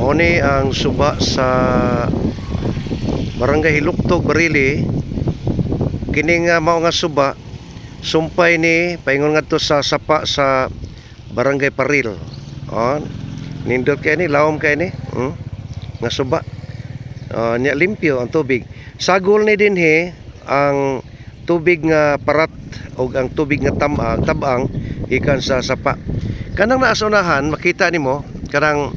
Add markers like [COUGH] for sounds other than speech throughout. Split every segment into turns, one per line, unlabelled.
Mao ni ang suba sa Barangay Hiluktog, Barili. Kini nga mao nga suba sumpay ni paingon ngadto sa sapa sa Barangay Paril. On. Nindot kay ni lawom kay ni. Hmm? Nga suba. Uh, niya limpyo ang tubig. Sagol ni dinhi ang tubig nga parat o ang tubig nga tamang tabang ikan sa sapa. Kanang naasonahan makita nimo kanang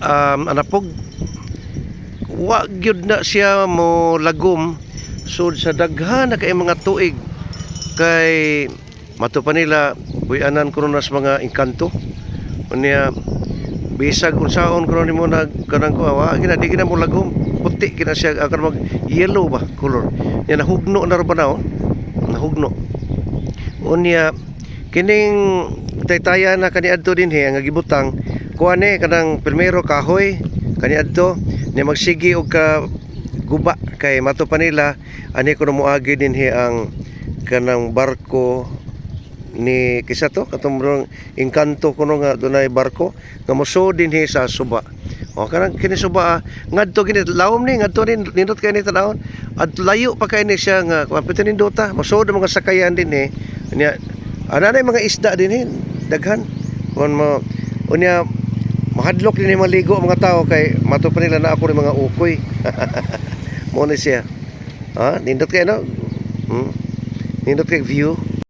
um, anapog wa gyud na siya mo lagom. Sud sa daghan na kay mga tuig kay mato pa nila buyanan kuno nas mga engkanto. Unya bisag unsaon kuno nimo nag kanang ko wa gina di gina mo lagom. Puti gina siya akan mag yellow ba color. Ya nahugno na ra ba na oh? nahugno. Unya kining taytaya na kaniadto din he nga gibutang kuane kanang primero kahoy kaniadto ni magsigi og ka guba kay mato pa nila ani kuno moagi din he ang kanang barko ni kisa to? Katong engkanto kuno nga dunay barko nga moso din he sa suba. O kanang kini suba ah, ngadto kini lawom ni ngadto ni nindot kay ni tanawon at layo pa kay ni siya nga kapit nindota moso mga sakayan din he. Nya ana na mga isda din he daghan. Kon mo unya mahadlok din yung maligo mga tao kay mato pa nila na ako ng mga ukoy. [LAUGHS] Mo na siya. Ha nindot kay no? Hmm? nindot kay view